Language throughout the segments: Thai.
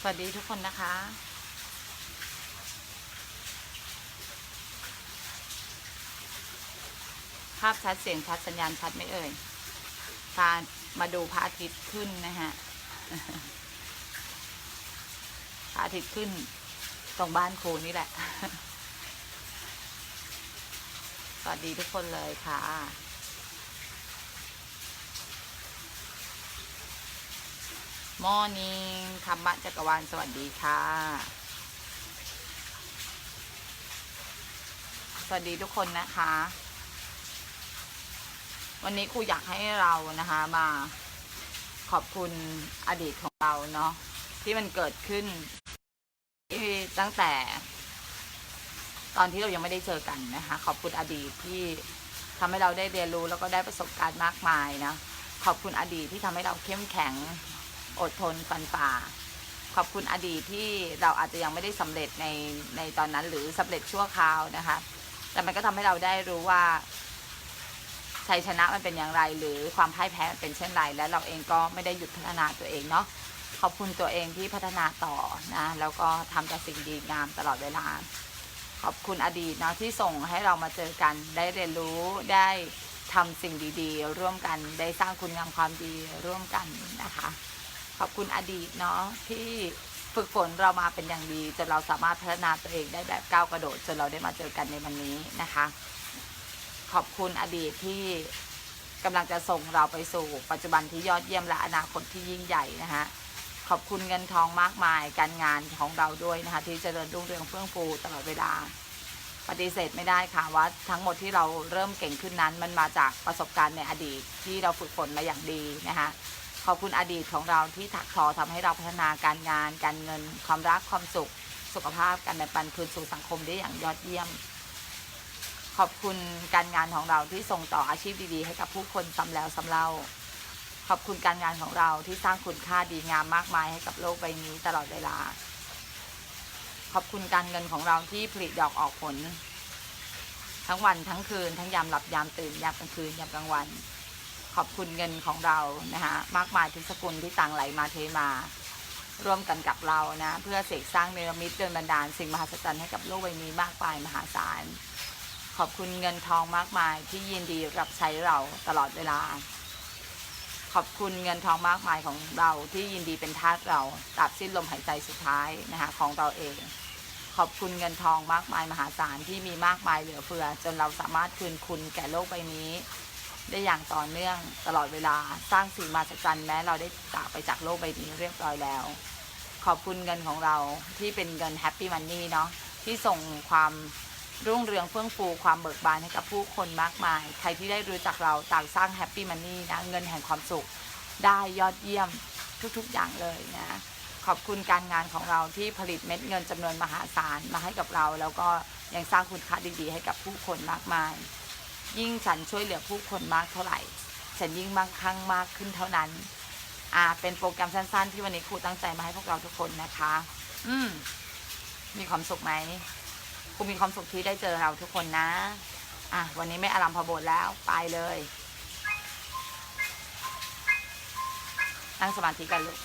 สวัสดีทุกคนนะคะภาพชัดเสียงชัดสัญญาณชัดไม่เอ่ย พามาดูพระอาทิตย์ขึ้นนะฮะ พระอาทิตย์ขึ้น ตรงบ้านครูนี่แหละ สวัสดีทุกคนเลยค่ะ มอร์นิ่งธรรมะจักรวาลสวัสดีค่ะ สวัสดีทุกคนนะคะ วันนี้ครูอยากให้เรานะคะมาขอบคุณอดีตของเราเนาะที่มันเกิดขึ้นตั้งแต่ ตอนที่เรายังไม่ได้เจอกันนะคะ ขอบคุณอดีตที่ทำให้เราได้เรียนรู้แล้วก็ได้ประสบการณ์มากมายนะขอบคุณอดีตที่ทำให้เราเข้มแข็ง อดทนฟันฝ่า ขอบคุณอดีตที่เราอาจจะยังไม่ได้สำเร็จในในตอนนั้นหรือสำเร็จชั่วคราวนะคะ แต่มันก็ทำให้เราได้รู้ว่าชัยชนะมันเป็นอย่างไร หรือความพ่ายแพ้มันเป็นเช่นไร และเราเองก็ไม่ได้หยุดพัฒนาตัวเองเนาะขอบคุณตัวเองที่พัฒนาต่อนะแล้วก็ทำแต่สิ่งดีงามตลอดเวลา ขอบคุณอดีตเนาะที่ส่งให้เรามาเจอกันได้เรียนรู้ได้ทำสิ่งดีๆ ร่วมกันได้สร้างคุณงามความดีร่วมกันนะคะ ขอบคุณอดีตเนาะที่ฝึกฝนเรามาเป็นอย่างดีจนเราสามารถพัฒนาตัวเองได้แบบก้าวกระโดดจนเราได้มาเจอกันในวันนี้นะคะ ขอบคุณอดีตที่กำลังจะส่งเราไปสู่ ปัจจุบันที่ยอดเยี่ยมและอนาคตที่ยิ่งใหญ่นะคะขอบคุณเงินทองมากมายการงานของเราด้วยนะคะที่เจริญรุ่งเรืองเฟื่องฟูตลอดเวลา ปฏิเสธไม่ได้ค่ะว่าทั้งหมดที่เราเริ่มเก่งขึ้นนั้น มันมาจากประสบการณ์ในอดีตที่เราฝึกฝนมาอย่างดีนะคะ ขอบคุณอดีตของเราที่ถักทอทำให้เราพัฒนาการงาน การเงิน ความรักความสุข สุขภาพการแบ่งปันคืนสู่สังคมได้อย่างยอดเยี่ยม ขอบคุณการงานของเราที่ส่งต่ออาชีพดีๆ ให้กับผู้คนซ้ำแล้วซ้ำเล่า ขอบคุณการงานของเราที่สร้างคุณค่าดีงามมากมายให้กับโลกใบนี้ตลอดเวลา ขอบคุณการเงินของเราที่ผลิดอกออกผล ทั้งวันทั้งคืน ทั้งยามหลับยามตื่นยามกลางคืนยามกลางวัน ขอบคุณเงินของเรานะคะมากมายทุกสกุลที่ต่างไหลมาเทมา ร่วมกันกับเรานะ เพื่อเสกสร้างเนรมิตเดินบันดาล สิ่งมหัศจรรย์ให้กับโลกใบนี้มากมายมหาศาล ขอบคุณเงินทองมากมายที่ยินดีรับใช้เราตลอดเวลา ขอบคุณเงินทองมากมายของเราที่ยินดีเป็นทาสเราตราบสิ้นลมหายใจสุดท้ายนะคะของเราเองขอบคุณเงินทองมากมายมหาศาลที่มีมากมายเหลือเฟือ จนเราสามารถคืนคุณแก่โลกใบนี้ ได้อย่างต่อเนื่องตลอดเวลาสร้างสิ่งมหัศจรรย์แม้เราได้จากไปจากโลกใบนี้เรียบร้อยแล้ว ขอบคุณเงินของเราที่เป็นเงินแฮปปี้มันนี่เนาะที่ส่งความรุ่งเรืองเฟื่องฟูความเบิกบานให้กับผู้คนมากมาย ใครที่ได้รู้จักเราต่างสร้างแฮปปี้มันนี่นะเงินแห่งความสุขได้ยอดเยี่ยมทุกๆอย่างเลยนะ ขอบคุณการงานของเราที่ผลิตเม็ดเงินจำนวนมหาศาลมาให้กับเรา แล้วก็ยังสร้างคุณค่าดีๆ ให้กับผู้คนมากมาย ยิ่งฉันช่วยเหลือผู้คนมากเท่าไหร่ ฉันยิ่งมั่งคั่งมากขึ้นเท่านั้น อ่า เป็นโปรแกรมสั้น ๆ ที่วันนี้ครูตั้งใจมาให้พวกเราทุกคนนะคะ อืม มีความสุขไหมครูมีความสุขที่ได้เจอเราทุกคนนะ อะ วันนี้ไม่อารัมพบทแล้ว ไปเลย นั่งสมาธิกันลูก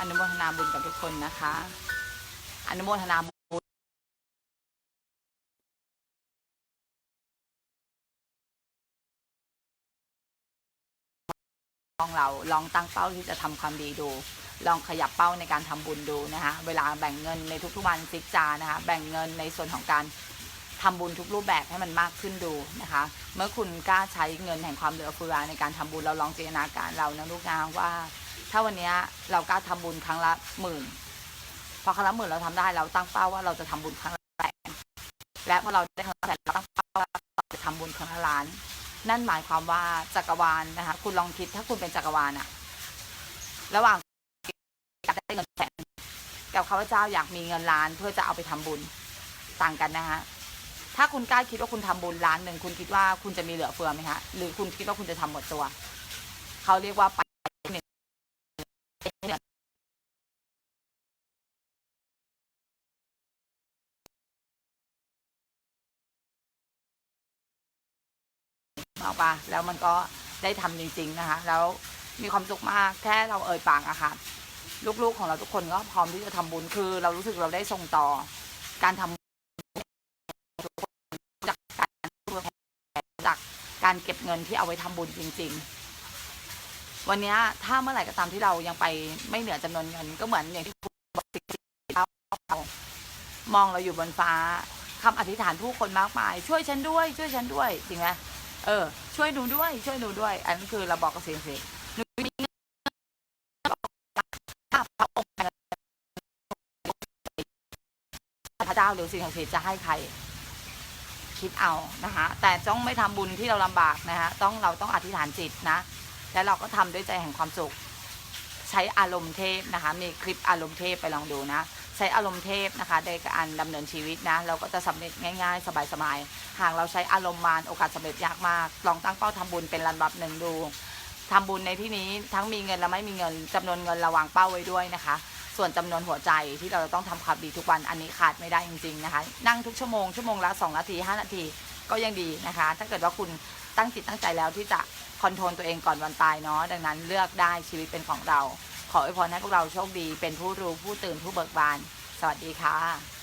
อนุโมทนาบุญกับทุกคนนะคะ อนุโมทนาบุญลองเราลองตั้งเป้าที่จะทำความดีดู ลองขยับเป้าในการทำบุญดูนะคะ เวลาแบ่งเงินในทุกๆวันซิกจานะคะ แบ่งเงินในส่วนของการทำบุญทุกรูปแบบให้มันมากขึ้นดูนะคะ เมื่อคุณกล้าใช้เงินแห่งความเหลือเฟือในการทำบุญเราลองจินตนาการเรานะลูกนะว่า ถ้าวันนี้เรากล้าทำบุญครั้งละหมื่น พอครั้งละหมื่นเราทำได้เราตั้งเป้าว่าเราจะทำบุญครั้งละแสนและพอเราได้ครั้งละแสนเราตั้งเป้าว่าเราจะทำบุญครั้งละล้าน นั่นหมายความว่าจักรวาลนะคะ คุณลองคิดถ้าคุณเป็นจักรวาลอะระหว่างอยากได้เงินแสนกับข้าพเจ้าอยากมีเงินล้านเพื่อจะเอาไปทำบุญต่างกันนะคะถ้าคุณกล้าคิดว่าคุณทำบุญล้านหนึ่งคุณคิดว่าคุณจะมีเหลือเฟือไหมคะหรือคุณคิดว่าคุณจะทำหมดตัว เขาเรียกว่า ปะแล้วมันก็ได้ทำจริง ๆนะคะ แล้วมีความสุขมากแค่เราเอ่ยปากอะค่ะ ลูกๆของเราทุกคนก็พร้อมที่จะทำบุญคือ เรารู้สึกเราได้ส่งต่อ การทำบุญจากการจากการเก็บเงินที่เอาไว้ทำบุญจริง ๆ วันนี้ถ้าเมื่อไหร่ก็ตามที่เรายังไปไม่เหนือจำนวนเงิน ก็เหมือนอย่างที่คุณบอกสิเรามองเราอยู่บนฟ้าคำอธิษฐานผู้คนมากมาย ช่วยฉันด้วย ช่วยฉันด้วยจริงไหม เออ ช่วยหนูด้วย ช่วยหนูด้วย อันนั้นคือเราบอกกับสิ่งศักดิ์สิทธิ์หนูมีเงินถ้าพระองค์พระเจ้าหรือสิ่งศักดิ์สิทธิ์จะให้ใคร คิดเอานะคะแต่ต้องไม่ทำบุญที่เราลำบากนะคะต้องเราต้องอธิษฐานจิตนะแล้วเราก็ทำด้วยใจแห่งความสุข ใช้อารมณ์เทพนะคะ มีคลิปอารมณ์เทพไปลองดูนะ ใช้อารมณ์เทพนะคะในการดำเนินชีวิตนะเราก็จะสำเร็จง่าย ๆ สบายๆหากเราใช้อารมณ์มารโอกาสสำเร็จยากมาก ลองตั้งเป้าทำบุญเป็นลำดับหนึ่งดูทำบุญในที่นี้ทั้งมีเงินและไม่มีเงินจำนวนเงินระวางเป้าไว้ด้วยนะคะส่วนจำนวนหัวใจที่เราจะต้องทำความดีทุกวันอันนี้ขาดไม่ได้จริงๆนะคะนั่งทุกชั่วโมงชั่วโมงละ2นาที 5 นาทีก็ยังดีนะคะ ถ้าเกิดว่าคุณตั้งจิตตั้งใจแล้วที่จะคอนโทรลตัวเองก่อนวันตายเนาะดังนั้นเลือกได้ชีวิตเป็นของเรา ขออวยพรให้พวกเราโชคดี เป็นผู้รู้ผู้ตื่นผู้เบิกบาน สวัสดีค่ะ